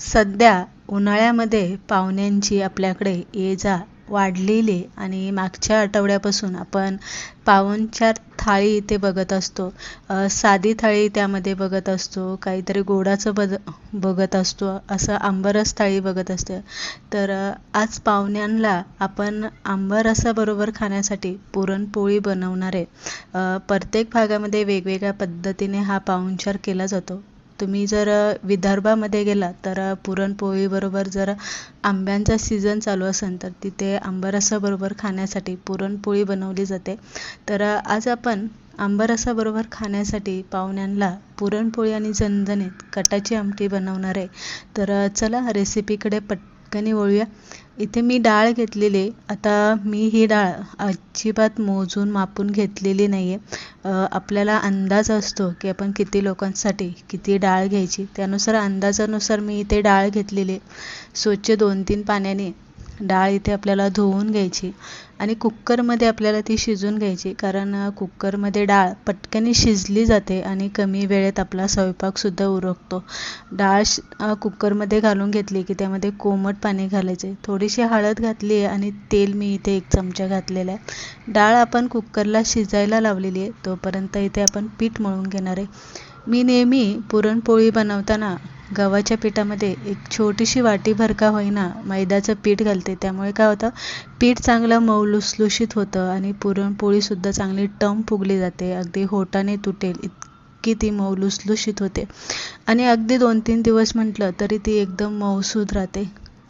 सध्या उन्हाळ्यामध्ये पाहुण्यांची आपल्याकडे ये जा वाढलेली आणि मागच्या आठवड्यापासून आपण पाहुणचार थाळी इथे बघत असतो. साधी थाळी त्यामध्ये बघत असतो काहीतरी गोडाचं बद बघत असतो असं आंबरस थाळी बघत असते. तर आज पाहुण्यांना आपण आंबरसाबरोबर खाण्यासाठी पुरणपोळी बनवणार आहे. प्रत्येक भागामध्ये वेगवेगळ्या पद्धतीने हा पाहुणचार केला जातो. तुम्ही जर विदर्भामध्ये गेला तर पुरणपोळीबरोबर जर आंब्यांचा सीझन चालू असेल तर तिथे आंबारसाबरोबर खाण्यासाठी पुरणपोळी बनवली जाते. तर आज आपण आंबारसाबरोबर खाण्यासाठी पाहुण्यांना पुरणपोळी आणि झणझणीत कटाची आमटी बनवणार आहे. तर चला रेसिपीकडे पटकनी वळूया. इथे मी डाळ घेतलेली आता मी ही डाळ अजिबात मोजून मापून घेतलेली नाही आहे आपल्याला अंदाज असतो की आपण किती लोकांसाठी किती डाळ घ्यायची. त्यानुसार अंदाजानुसार मी इथे डाळ घेतलेली स्वच्छ दोन तीन पाण्याने डाळ इथे आपल्याला धुवून घ्यायची. आणि कुक्करमध्ये आपल्याला ती शिजून घ्यायची कारण कुक्करमध्ये डाळ पटकन शिजली जाते आणि कमी वेळेत आपला स्वयंपाकसुद्धा उरकतो. डाळ श कुक्करमध्ये घालून घेतली की त्यामध्ये कोमट पाणी घालायचे. थोडीशी हळद घातली आहे आणि तेल मी इथे एक चमचा घातलेला आहे. डाळ आपण कुक्करला शिजायला लावलेली आहे तोपर्यंत इथे आपण पीठ मळून घेणार आहे. मी नेहमी पुरणपोळी बनवताना गव्हाच्या पिठामध्ये एक छोटीशी वाटीभर का होईना मैद्याचं पीठ घालते. त्यामुळे काय होतं पीठ चांगलं मऊ लुसलुशीत होतं आणि पुरणपोळीसुद्धा चांगली टम फुगली जाते. अगदी होटाने तुटेल इतकी ती मऊ लुसलुशीत होते. आणि अगदी दोन तीन दिवस म्हटलं तरी ती एकदम मऊसूद राहते.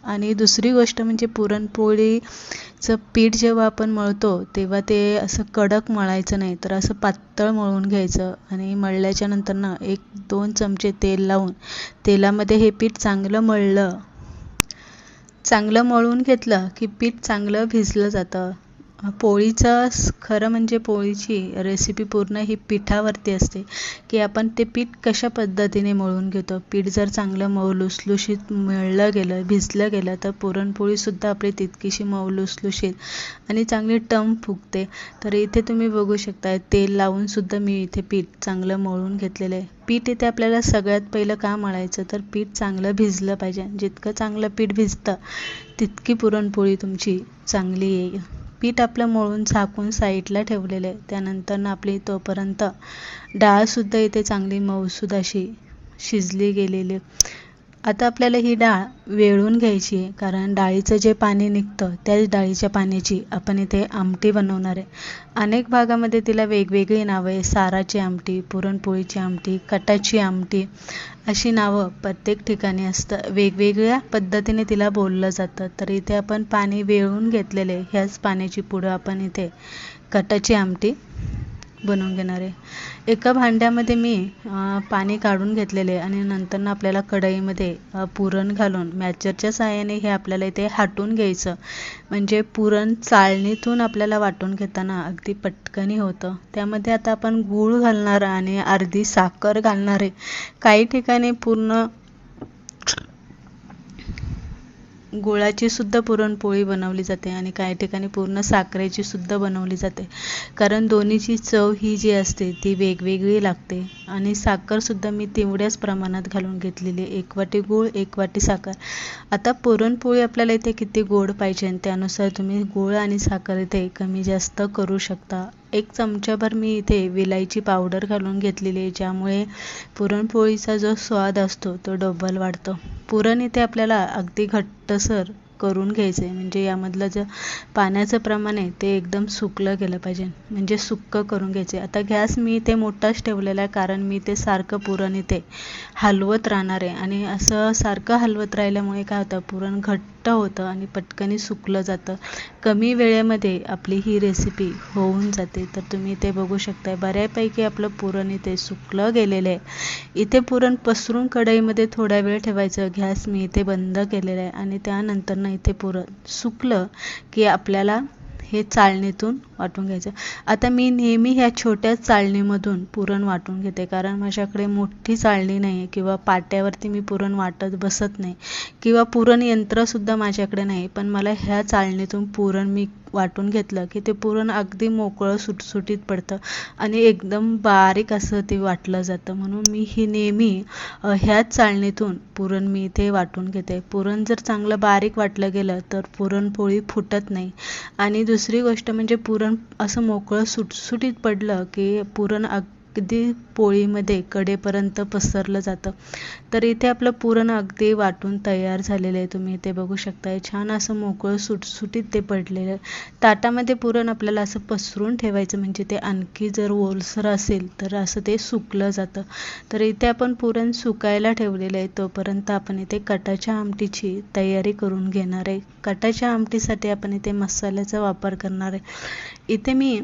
आणि दुसरी गोष्ट म्हणजे पुरणपोळीचं पीठ जेव्हा आपण मळतो तेव्हा ते असं कडक मळायचं नाही तर असं पातळ मळून घ्यायचं आणि मळल्याच्या नंतर ना एक दोन चमचे तेल लावून तेलामध्ये हे पीठ चांगलं मळलं. चांगलं मळून घेतलं की पीठ चांगलं भिजलं जातं. पोळीचा खरं म्हणजे पोळीची रेसिपी पूर्ण ही पिठावरती असते की आपण ते पीठ कशा पद्धतीने मळून घेतो. पीठ जर चांगलं मऊ लुसलुशीत मळलं गेलं भिजलं गेलं तर पुरणपोळीसुद्धा आपली तितकीशी मऊ लुसलुशीत आणि चांगली टम फुगते. तर इथे तुम्ही बघू शकता तेल लावूनसुद्धा मी इथे पीठ चांगलं मळून घेतलेलं आहे. पीठ इथे आपल्याला सगळ्यात पहिलं का मळायचं? तर पीठ चांगलं भिजलं पाहिजे. जितकं चांगलं पीठ भिजतं तितकी पुरणपोळी तुमची चांगली येईल. पीठ आपलं मळून झाकून साईडला ठेवलेलं आहे. त्यानंतर आपली तोपर्यंत डाळसुद्धा इथे चांगली मऊसूद अशी शिजली गेलेली. आता आपल्याला ही डाळ वेळून घ्यायची आहे कारण डाळीचं जे पाणी निघतं त्याच डाळीच्या पाण्याची आपण इथे आमटी बनवणार आहे. अनेक भागामध्ये तिला वेगवेगळी नावं आहे साराची आमटी पुरणपोळीची आमटी कटाची आमटी अशी नावं प्रत्येक ठिकाणी असतं. वेगवेगळ्या पद्धतीने तिला बोललं जातं तर इथे आपण पाणी वेळून घेतलेले ह्याच पाण्याची पुढं आपण इथे कटाची आमटी बनवून घेणार आहे. एका भांड्यामध्ये मी पाणी काढून घेतलेले आणि नंतर आपल्याला कढईमध्ये पुरण घालून मॅचरच्या साहाय्याने हे आपल्याला इथे हाटून घ्यायचं. म्हणजे पुरण चाळणीतून आपल्याला वाटून घेताना अगदी पटकनी होतं. त्यामध्ये आता आपण गूळ घालणार आणि अर्धी साखर घालणार आहे. काही ठिकाणी पूर्ण गुळाची सुद्धा पुरणपोळी बनवली जाते आणि काही ठिकाणी पूर्ण साखरेची सुद्धा बनवली जाते. कारण दोन्हीची चव ही जी असते ती वेगवेगळी लागते. आणि साखरसुद्धा मी तेवढ्याच प्रमाणात घालून घेतलेली एक वाटी गूळ एक वाटी साखर. आता पुरणपोळी आपल्याला इथे किती गोड पाहिजे त्यानुसार तुम्ही गूळ आणि साखर इथे कमी जास्त करू शकता. एक चमचाभर मी इथे विलायची पावडर घालून घेतलेली आहे ज्यामुळे पुरणपोळीचा जो स्वाद असतो तो डबल वाढतो. पुरण इथे आपल्याला अगदी घट्टसर करून घ्यायचं आहे म्हणजे यामधलं जे पाण्याचं प्रमाण आहे ते एकदम सुकलं गेलं पाहिजे. म्हणजे सुक्क करून घ्यायचे आता गॅस मी इथे मोठाच ठेवलेला आहे कारण मी ते सारखं पुरण इथे हलवत राहणार आहे. आणि असं सारखं हलवत राहिल्यामुळे काय होतं पुरण घट्ट होतं आणि पटकनी सुकलं जातं. कमी वेळेमध्ये आपली ही रेसिपी होऊन जाते. तर तुम्ही इथे बघू शकताय बऱ्यापैकी आपलं पुरण इथे सुकलं गेलेलं आहे. इथे पुरण पसरून कढईमध्ये थोडा वेळ ठेवायचं. गॅस मी इथे बंद केलेला आहे. आणि त्यानंतर इथे पुरण सुकलं की आपल्याला हे चाळणीतून वाटून घ्यायचं. आता मी नेहमी ह्या छोट्या चाळणीमधून पुरण वाटून घेते. कारण माझ्याकडे मोठी चाळणी नाही आहे किंवा पाट्यावरती मी पुरण वाटत बसत नाही किंवा पुरण यंत्रसुद्धा माझ्याकडे नाही. पण मला ह्या चाळणीतून पुरण मी वाटून घेतलं की ते पुरण अगदी मोकळं सुटसुटीत पडतं आणि एकदम बारीक असं ते वाटलं जातं. म्हणून मी ही नेहमी ह्याच चाळणीतून पुरण मी इथे वाटून घेते. पुरण जर चांगलं बारीक वाटलं गेलं तर पुरणपोळी फुटत नाही आणि दुसरं दुसरी गोष्ट म्हणजे पुरण असं मोकळं सुटसुटीत पडलं की पुरण अगदी पोळीमध्ये कडेपर्यंत पसरलं जातं. तर इथे आपलं पुरण अगदी वाटून तयार झालेलं आहे. तुम्ही इथे बघू शकताय. छान असं मोकळं सुटसुटीत ते पडलेलं आहे. ताटामध्ये पुरण आपल्याला असं पसरून ठेवायचं म्हणजे ते आणखी जर ओलसर असेल तर असं ते सुकलं जातं. तर इथे आपण पुरण सुकायला ठेवलेलं आहे. तोपर्यंत आपण इथे कटाच्या आमटीची तयारी करून घेणार आहे. कटाच्या आमटीसाठी आपण इथे मसाल्याचा वापर करणार आहे. इथे मी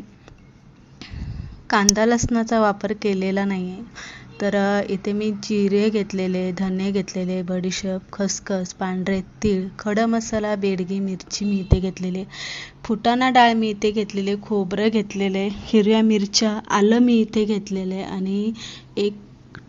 कांदा लसणाचा वापर केलेला नाही आहे तर इथे मी जिरे घेतलेले धने घेतलेले बडीशेप खसखस पांढरे तीळ खडा मसाला बेडगी मिरची मी इथे घेतलेली फुटाणा डाळ मी इथे घेतलेले खोबरं घेतलेले हिरव्या मिरच्या आलं मी इथे घेतलेले आणि एक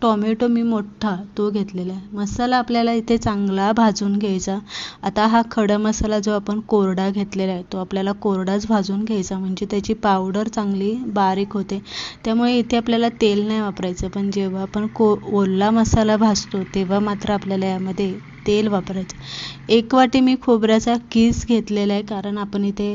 टॉमॅटो मी मोठा तो घेतलेला आहे. मसाला आपल्याला इथे चांगला भाजून घ्यायचा. आता हा खडा मसाला जो आपण कोरडा घेतलेला आहे तो आपल्याला कोरडाच भाजून घ्यायचा. म्हणजे त्याची पावडर चांगली बारीक होते. त्यामुळे इथे आपल्याला तेल नाही वापरायचं. पण जेव्हा आपण को ओला मसाला भाजतो तेव्हा मात्र आपल्याला यामध्ये तेल वापरायचं. एक वाटी मी खोबऱ्याचा किस घेतलेला आहे कारण आपण इथे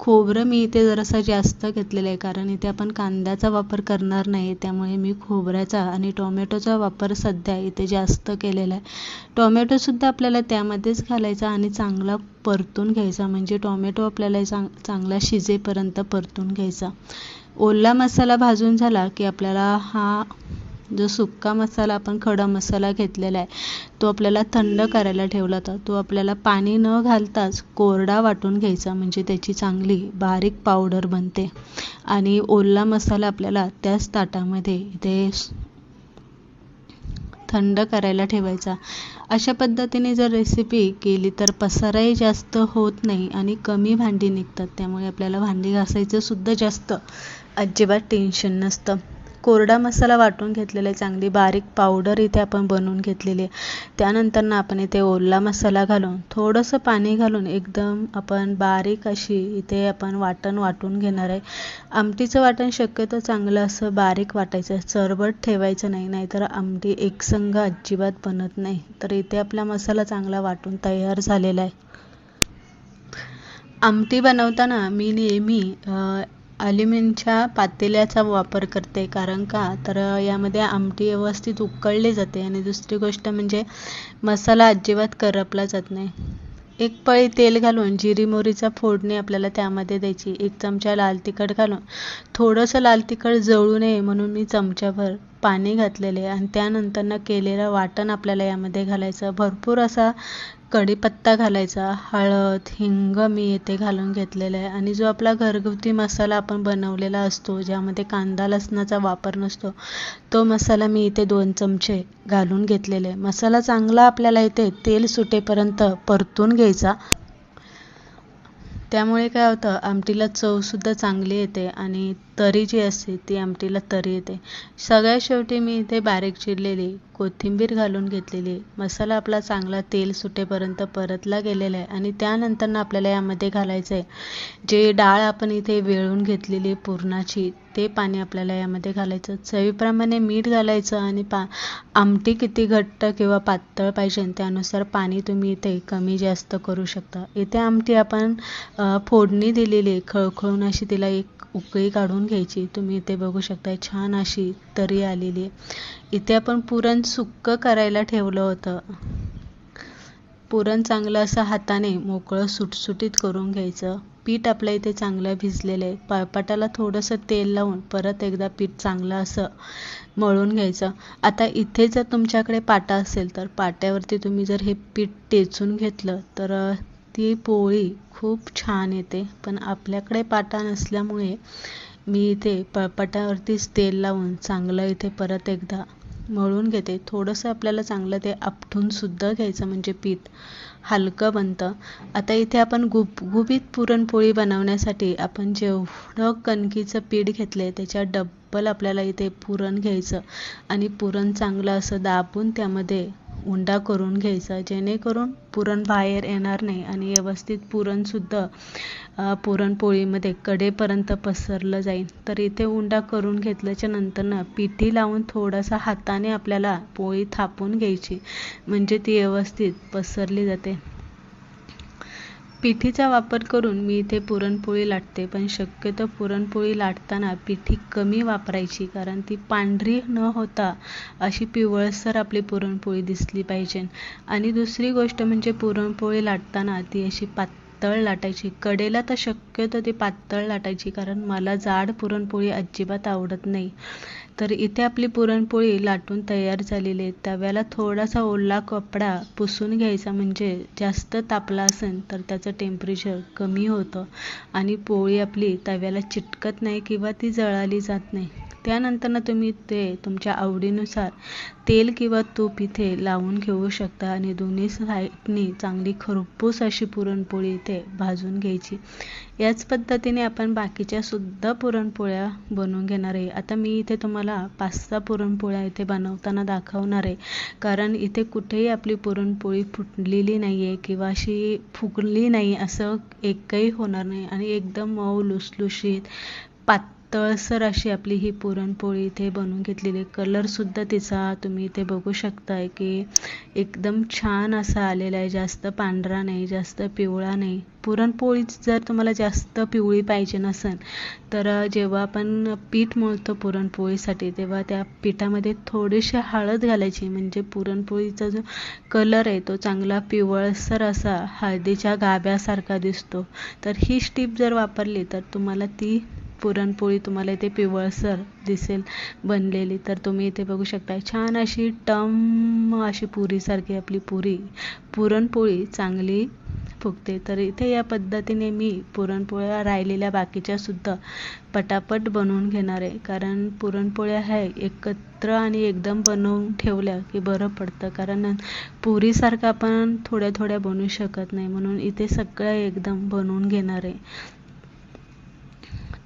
खोबरं मी इथे जरासं जास्त घेतलेलं आहे कारण इथे आपण कांद्याचा वापर करणार नाही त्यामुळे मी खोबऱ्याचा आणि टोमॅटोचा वापर सध्या इथे जास्त केलेला आहे. टोमॅटोसुद्धा आपल्याला त्यामध्येच घालायचा आणि चांगला परतून घ्यायचा म्हणजे टोमॅटो आपल्याला चांग चांगला शिजेपर्यंत परतून घ्यायचा. ओला मसाला भाजून झाला की आपल्याला हा जो सुक्का मसाला आपण खडा मसाला घेतलेला आहे तो आपल्याला थंड करायला ठेवला होता. तो आपल्याला पाणी न घालताच कोरडा वाटून घ्यायचा म्हणजे त्याची चांगली बारीक पावडर बनते. आणि ओला मसाला आपल्याला त्याच ताटामध्ये इथे थंड करायला ठेवायचा. अशा पद्धतीने जर रेसिपी केली तर पसाराही जास्त होत नाही आणि कमी भांडी निघतात. त्यामुळे आपल्याला भांडी घासायचं सुद्धा जास्त अजिबात टेन्शन नसतं. कोरडा मसाला वाटून घेतलेला आहे चांगली बारीक पावडर इथे आपण बनवून घेतलेली आहे. त्यानंतर ना आपण इथे ओला मसाला घालून थोडंसं पाणी घालून एकदम आपण बारीक अशी इथे आपण वाटण वाटून घेणार आहे. आमटीचं वाटण शक्यतो चांगलं असं बारीक वाटायचं चरबट ठेवायचं नाही नाहीतर आमटी एकसंघ अजिबात बनत नाही. तर इथे आपला मसाला चांगला वाटून तयार झालेला आहे. आमटी बनवताना मी नेहमी ॲल्युमिनच्या पातेल्याचा वापर करते. कारण का? तर यामध्ये आमटी व्यवस्थित उकळली जाते आणि दुसरी गोष्ट म्हणजे मसाला अजिबात करपला जात नाही. एक पळी तेल घालून जिरी मोहरीचा फोडणी आपल्याला त्यामध्ये द्यायची. एक चमचा लाल तिखट घालून थोडंसं लाल तिखट जळू नये म्हणून मी चमच्याभर पाणी घातलेले आणि त्यानंतरनं केलेलं वाटण आपल्याला यामध्ये घालायचं. भरपूर असा कढीपत्ता घालायचा हळद हिंग मी येथे घालून घेतलेलं आहे. आणि जो आपला घरगुती मसाला आपण बनवलेला असतो ज्यामध्ये कांदा लसणाचा वापर नसतो तो मसाला मी इथे दोन चमचे घालून घेतलेले आहे. मसाला चांगला आपल्याला इथे तेल सुटेपर्यंत परतून घ्यायचा. त्यामुळे काय होतं आमटीला चवसुद्धा चांगली येते आणि तरी जी असते ती आमटीला तरी येते. सगळ्यात शेवटी मी इथे बारीक चिरलेली कोथिंबीर घालून घेतलेली. मसाला आपला चांगला तेल सुटेपर्यंत परतला गेलेला आहे आणि त्यानंतर आपल्याला यामध्ये घालायचं आहे जे डाळ आपण इथे वेळून घेतलेली पुरणाची ते पाणी आपल्याला यामध्ये घालायचं. चवीप्रमाणे मीठ घालायचं आणि पा आमटी किती घट्ट किंवा पातळ पाहिजे त्यानुसार पाणी तुम्ही इथे कमी जास्त करू शकता. इथे आमटी आपण फोडणी दिलेली खळखळून अशी तिला एक उकळी काढून घ्यायची. तुम्ही इथे बघू शकता छान अशी तरी आलेली आहे. इथे आपण पुरण सुक्क करायला ठेवलं होतं. पुरण चांगलं असं हाताने मोकळं सुटसुटीत करून घ्यायचं. पीठ आपल्या इथे चांगलं भिजलेलं. आहे पळपाटाला थोडंसं तेल लावून परत एकदा पीठ चांगलं असं मळून घ्यायचं. आता इथे जर तुमच्याकडे पाटा असेल तर पाट्यावरती तुम्ही जर हे पीठ टेचून घेतलं तर ती पोळी खूप छान येते. पण आपल्याकडे पाटा नसल्यामुळे मी इथे पळपाटावरतीच तेल लावून चांगलं इथे परत एकदा मळून घेते. थोडंसं आपल्याला चांगलं ते आपटूनसुद्धा घ्यायचं म्हणजे पीठ. हलकं बनतं. आता इथे आपण गुबगुबीत पुरणपोळी बनवण्यासाठी आपण जेवढं कणकीचं पीठ घेतलं आहे त्याच्या डब्बल आपल्याला इथे पुरण घ्यायचं. आणि पुरण चांगलं असं दाबून त्यामध्ये उंडा करून घ्यायचा जेणेकरून पुरण बाहेर येणार नाही आणि व्यवस्थित पुरणसुद्धा पुरणपोळीमध्ये कडेपर्यंत पसरलं जाईल. तर इथे उंडा करून घेतल्याच्या नंतरनं पिठी लावून थोडासा हाताने आपल्याला पोळी थापून घ्यायची म्हणजे ती व्यवस्थित पसरली जाते. पिठीचा वापर करून मी इथे पुरणपोळी लाटते पण शक्यतो पुरणपोळी लाटताना पिठी कमी वापरायची कारण ती पांढरी न होता अशी पिवळसर आपली पुरणपोळी दिसली पाहिजे. आणि दुसरी गोष्ट म्हणजे पुरणपोळी लाटताना ती अशी पातळ लाटायची. कडेला तर शक्यतो ती पातळ लाटायची कारण मला जाड पुरणपोळी अजिबात आवडत नाही. तर इथे आपली पुरणपोळी लाटून तयार झालेली आहे. तव्याला थोडासा ओला कपडा पुसून घ्यायचा म्हणजे जास्त तापला असेल तर त्याचं टेम्परेचर कमी होतं आणि पोळी आपली तव्याला चिटकत नाही किंवा ती जळाली जात नाही. त्यानंतरनं तुम्ही ते तुमच्या आवडीनुसार तेल किंवा तूप इथे लावून घेऊ शकता आणि दोन्ही साईडनी चांगली खरपूस अशी पुरणपोळी इथे भाजून घ्यायची. याच पद्धतीने आपण बाकीच्या सुद्धा पुरणपोळ्या बनवून घेणार आहे. आता मी इथे तुम्हाला पाच सहा पुरणपोळ्या इथे बनवताना दाखवणार आहे. कारण इथे कुठेही आपली पुरणपोळी फुटलेली नाही आहे किंवा अशी फुगली नाही असं एकही होणार नाही. आणि एकदम मऊ लुसलुशीत पात तळसर अशी आपली ही पुरणपोळी इथे बनवून घेतलेली आहे. कलरसुद्धा तिचा तुम्ही इथे बघू शकताय की एकदम छान असा आलेला आहे. जास्त पांढरा नाही जास्त पिवळा नाही. पुरणपोळी जर तुम्हाला जास्त पिवळी पाहिजे नसेल तर जेव्हा आपण पीठ मळतो पुरणपोळीसाठी तेव्हा त्या पिठामध्ये थोडीशी हळद घालायची. म्हणजे पुरणपोळीचा जो कलर आहे तो चांगला पिवळसर असा हळदीच्या गाभ्यासारखा दिसतो. तर ही स्टीप जर वापरली तर तुम्हाला ती पुरणपोळी तुम्हाला इथे पिवळसर दिसेल बनलेली. तर तुम्ही इथे बघू शकता छान अशी टम अशी पुरीसारखी आपली पुरी. पुरणपोळी चांगली फुगते. तर इथे या पद्धतीने मी पुरणपोळ्या राहिलेल्या बाकीच्या सुद्धा पटापट बनवून घेणार आहे. कारण पुरणपोळ्या ह्या एकत्र आणि एकदम बनवून ठेवल्या की बरं पडतं. कारण पुरीसारखं आपण थोड्या थोड्या बनवू शकत नाही. म्हणून इथे सगळं एकदम बनवून घेणार आहे.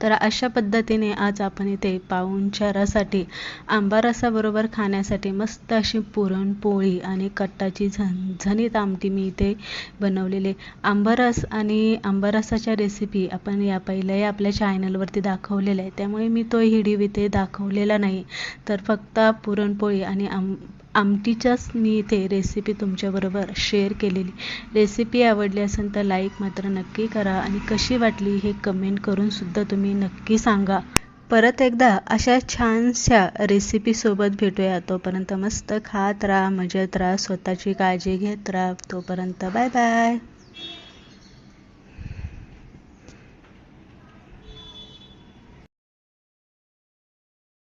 तर अशा पद्धतीने आज आपण इथे पाहुणचारासाठी आंबा रसाबरोबर खाण्यासाठी मस्त अशी पुरणपोळी आणि कट्टाची झणझणीत आमटी मी इथे बनवलेली. आंबारस आणि आंबारसाच्या रेसिपी आपण या पहिल्याही आपल्या चॅनलवरती दाखवलेल्या आहे त्यामुळे मी तो हिडीव इथे दाखवलेला नाही. तर फक्त पुरणपोळी आणि आम आमटीच्याच मी इथे रेसिपी तुमच्याबरोबर शेअर केलेली. रेसिपी आवडली असेल तर लाईक मात्र नक्की करा आणि कशी वाटली हे कमेंट करूनसुद्धा तुम्ही नक्की सांगा. परत एकदा अशा छानशा रेसिपीसोबत भेटूया. तोपर्यंत मस्त खात राहा मजेत राहा स्वतःची काळजी घेत राहा. तोपर्यंत बाय बाय